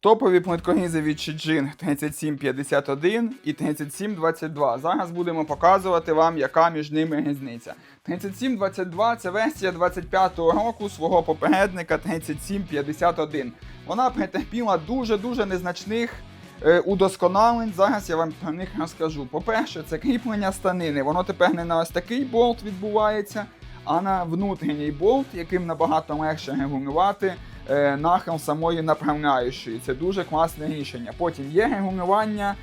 Топові плиткорізи від Shijin 3751 і 3722. Зараз будемо показувати вам, яка між ними різниця. 3722 це версія 25-го року свого попередника 3751. Вона претерпіла дуже-дуже незначних е, удосконалень. Зараз я вам про них розкажу. По-перше, це кріплення станини. Воно тепер не на ось такий болт відбувається, а на внутрішній болт, яким набагато легше регулювати нахил самої направляючої. Це дуже класне рішення. Потім є регулювання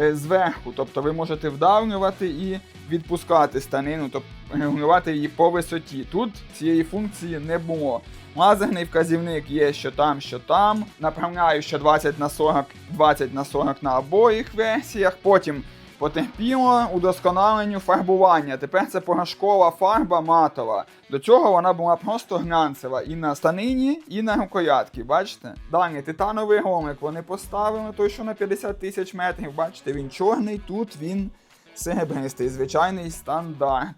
е, зверху, тобто ви можете вдавлювати і відпускати станину, тобто регулювати її по висоті. Тут цієї функції не було. Лазерний вказівник є що там, що там. Направляюча 20 на 40, 20 на 40 на обоїх версіях. Потім потерпіло удосконаленню фарбування. Тепер це порошкова фарба матова. До цього вона була просто глянцева і на станині, і на рукоятки. Бачите? Далі титановий гомик вони поставили, той, що на 50 тисяч метрів. Бачите, він чорний, тут він серебристий, звичайний стандарт.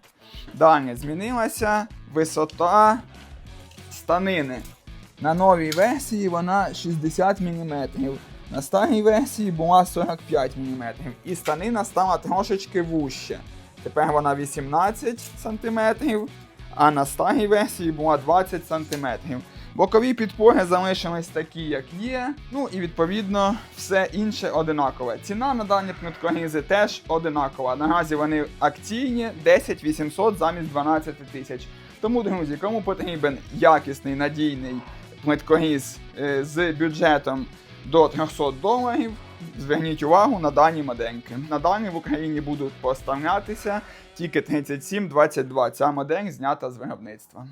Далі змінилася висота станини. На новій версії вона 60 мм. На старій версії була 45 мм. І станина стала трошечки вужче. Тепер вона 18 см, а на старій версії була 20 см. Бокові підпори залишились такі, як є. Ну і відповідно все інше одинакове. Ціна на дані плиткорізи теж одинакова. Наразі вони акційні 10 800 замість 12 тисяч. Тому, друзі, кому потрібен якісний надійний плиткоріз е, з бюджетом до 300 доларів, зверніть увагу на дані модельки. На дані в Україні будуть поставлятися тільки 3722. Ця модель знята з виробництва.